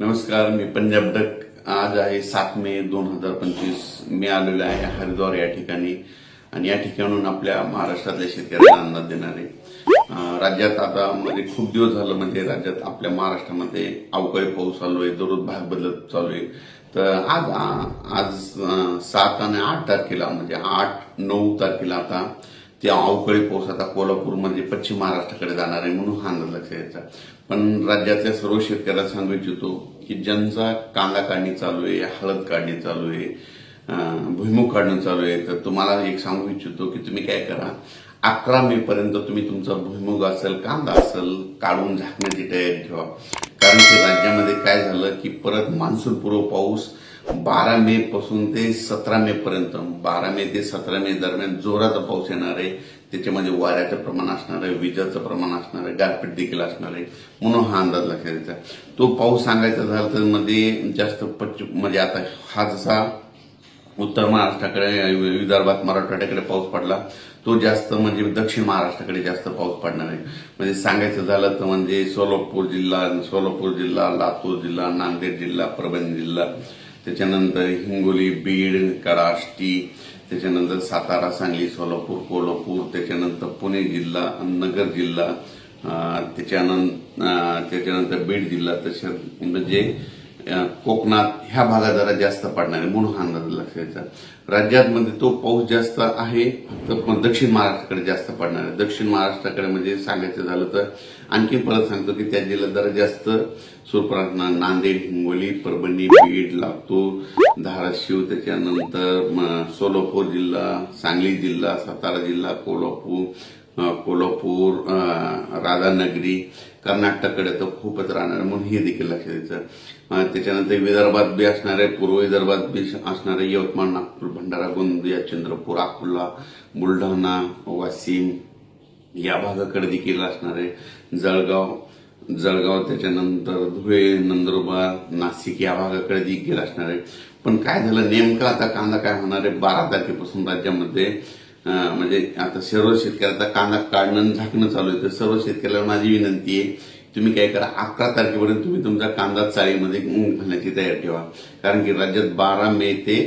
नमस्कार मी पंजाब डक. आज आहे सात मे दोन हजार पंचवीस. मी आलेलो आहे हरिद्वार या ठिकाणी आणि या ठिकाणून आपल्या महाराष्ट्रातल्या शेतकऱ्यांना अंदाज देणार. आहे राज्यात आता म्हणजे खूप दिवस झालं म्हणजे राज्यात आपल्या महाराष्ट्रामध्ये अवकाळी पाऊस चालू आहे दररोज भाग बदलत चालू आहे. तर आज आज सात आणि आठ तारखेला म्हणजे आठ नऊ तारखेला आता ते अवकाळी पाऊस आता कोल्हापूरमध्ये पश्चिम महाराष्ट्राकडे जाणार आहे म्हणून हा अंदाज लक्षात यायचा पण राज्यातल्या सर्व शेतकऱ्याला सांगू इच्छितो की ज्यांचा कांदा काढणी चालू आहे हळद काढणी चालू आहे भुईमुख भुईमुग काढणं चालू आहे तर तुम्हाला एक सांगू इच्छितो की तुम्ही काय करा. अकरा मे पर्यंत तुम्ही तुमचा भुईमुग असेल कांदा असेल काढून झाकण्याची तयारी ठेवा. कारण की राज्यामध्ये काय झालं की परत मान्सूनपूर्व पाऊस बारा मे पासून ते सतरा मे पर्यंत बारा मे ते सतरा मे दरम्यान जोराचा पाऊस येणार आहे. त्याच्यामध्ये म्हणजे वाऱ्याचं प्रमाण असणार आहे विजाचं प्रमाण असणार आहे गारपीट देखील असणार आहे. म्हणून हा अंदाज लक्षात द्यायचा तो पाऊस सांगायचा झाला तर मध्ये जास्त पश्चिम म्हणजे आता हा जसा उत्तर महाराष्ट्राकडे विदर्भात मराठवाड्याकडे पाऊस पडला तो जास्त म्हणजे दक्षिण महाराष्ट्राकडे जास्त पाऊस पडणार आहे. म्हणजे सांगायचं झालं तर म्हणजे सोलापूर जिल्हा सोलापूर जिल्हा लातूर जिल्हा नांदेड जिल्हा परभणी जिल्हा त्याच्यानंतर हिंगोली बीड कराष्टी त्याच्यानंतर सातारा सांगली सोलापूर कोल्हापूर त्याच्यानंतर पुणे जिल्हा नगर जिल्हा त्याच्यानंतर त्याच्यानंतर बीड जिल्हा तसे म्हणजे कोकणात ह्या भागात जरा जास्त पडणार आहे म्हणून हा अंदाज लक्षात राज्यात म्हणजे तो पाऊस जास्त आहे फक्त दक्षिण महाराष्ट्राकडे जास्त पडणार आहे. दक्षिण महाराष्ट्राकडे म्हणजे सांगायचं झालं तर आणखी परत सांगतो की त्या जिल्ह्यात जरा जास्त सुरप्रांतना नांदेड हिंगोली परभणी बीड लातूर धाराशिव त्याच्यानंतर सोलापूर जिल्हा सांगली जिल्हा सातारा जिल्हा कोल्हापूर कोल्हापूर राधानगरी कर्नाटककडे तर खूपच राहणार आहे, म्हणून हे देखील लक्ष द्यायचं. त्याच्यानंतर विदर्भात बी असणार आहे पूर्व विदर्भात बी असणार आहे यवतमाळ नागपूर भंडारा गोंदिया चंद्रपूर अकोला बुलढाणा वाशिम या भागाकडे देखील असणार आहे जळगाव जळगाव त्याच्यानंतर धुळे नंदुरबार नाशिक या भागाकडे देखील असणार. आहे पण काय झालं नेमकं आता कांदा काय होणार आहे? बारा तारखेपासून राज्यामध्ये म्हणजे आता सर्व शेतकऱ्याचा कांदा काढणं झाकणं चालू आहे. तर सर्व शेतकऱ्याला माझी विनंती आहे तुम्ही काय करा अकरा तारखेपर्यंत तुम्ही तुमचा कांदा चाळीमध्ये घालण्याची तयारी ठेवा. कारण की राज्यात बारा मे ते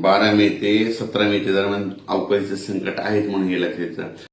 बारा मे ते सतरा मेच्या दरम्यान अवकाळीचं संकट आहेत म्हणून हे लक्षात